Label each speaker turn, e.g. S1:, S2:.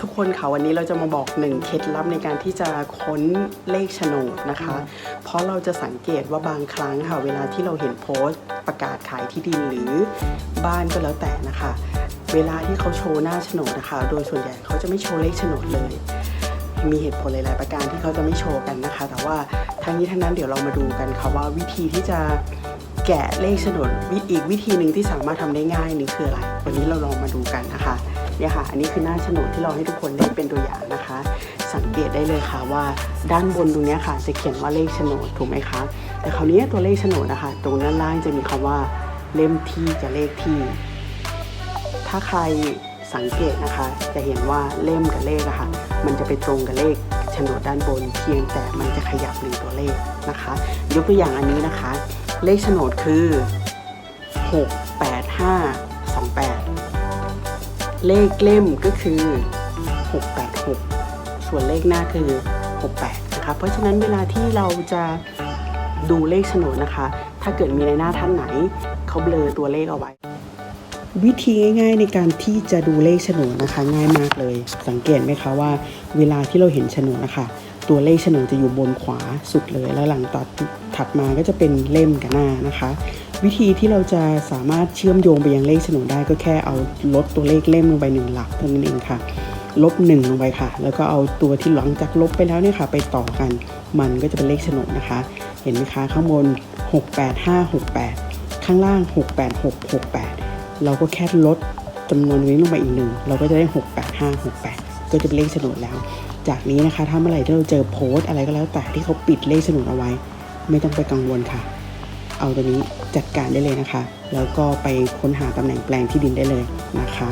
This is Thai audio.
S1: ทุกคนค่ะวันนี้เราจะมาบอกหนึ่งเคล็ดลับในการที่จะค้นเลขโฉนดนะคะ เพราะเราจะสังเกตว่าบางครั้งค่ะเวลาที่เราเห็นโพสต์ประกาศขายที่ดินหรือบ้านก็แล้วแต่นะคะ เวลาที่เขาโชว์หน้าโฉนดนะคะ โดยส่วนใหญ่เขาจะไม่โชว์เลขโฉนดเลย มีเหตุผลหลาย ๆ ประการที่เขาจะไม่โชว์กันนะคะ แต่ว่าทั้งนี้ทั้งนั้นเดี๋ยวเรามาดูกันค่ะว่าวิธีที่จะแกะเลขโฉนดวิอีกวิธีหนึ่งที่สามารถทำได้ง่ายนี่คืออะไร วันนี้เราลองมาดูกันนะคะ เนี่ยค่ะ อันนี้คือหน้าโฉนดที่เราให้ทุกคนได้เป็นตัวอย่างนะคะ สังเกตได้เลยค่ะว่าด้านบนตรงนี้ค่ะ จะเขียนว่าเลขโฉนดถูกไหมคะ แต่คราวนี้ตัวเลขโฉนดนะคะ ตรงด้านล่างจะมีคำว่าเล่มที่กับเลขที่ ถ้าใครสังเกตนะคะ จะเห็นว่าเล่มกับเลขอะค่ะ มันจะไปตรงกับเลขโฉนดด้านบน เพียงแต่มันจะขยับหนึ่งตัวเลขนะคะ ยกตัวอย่างอันนี้นะคะ เลขโฉนดคือ 6 8 5 2 8 เลขเล่มก็คือ 686 ส่วนเลขหน้าคือ 68 นะคะ เพราะฉะนั้นเวลาที่เราจะดูเลขโฉนดนะคะ ถ้าเกิดมีในหน้าท่านไหน เขาเบลอตัวเลขเอาไว้ วิธีง่าย ๆ ในการที่จะดูเลขโฉนดนะคะ ง่ายมากเลย สังเกตไหมคะว่า เวลาที่เราเห็นโฉนดนะคะ ตัวเลขโฉนดจะอยู่บนขวาสุดเลย แล้วหลังตัดถัดมาก็จะเป็นเล่มกับหน้านะคะ วิธีที่เราจะสามารถเชื่อมโยงไปยังเลขโฉนดได้ก็แค่เอาลดตัวเลขเล่มลงไปหนึ่งหลักเท่านั้นเองค่ะลบหนึ่งลงไปค่ะ แล้วก็เอาตัวที่หลังจากลบไปแล้วเนี่ยค่ะ ไปต่อกัน มันก็จะเป็นเลขโฉนดนะคะ เห็นไหมคะ ข้างบน 68568 ข้างล่าง 68668 เราก็แค่ลดจำนวนนี้ลงไปอีกหนึ่ง เราก็จะได้ 68568 ก็จะเป็นเลขโฉนดแล้ว จากนี้นะคะ ถ้าเมื่อไหร่ที่เราเจอโพสต์อะไรก็แล้วแต่ที่เขาปิดเลขโฉนดเอาไว้ ไม่ต้องไปกังวลค่ะ เอาตัวนี้จัดการได้เลยนะคะ แล้วก็ไปค้นหาตำแหน่งแปลงที่ดินได้เลยนะคะ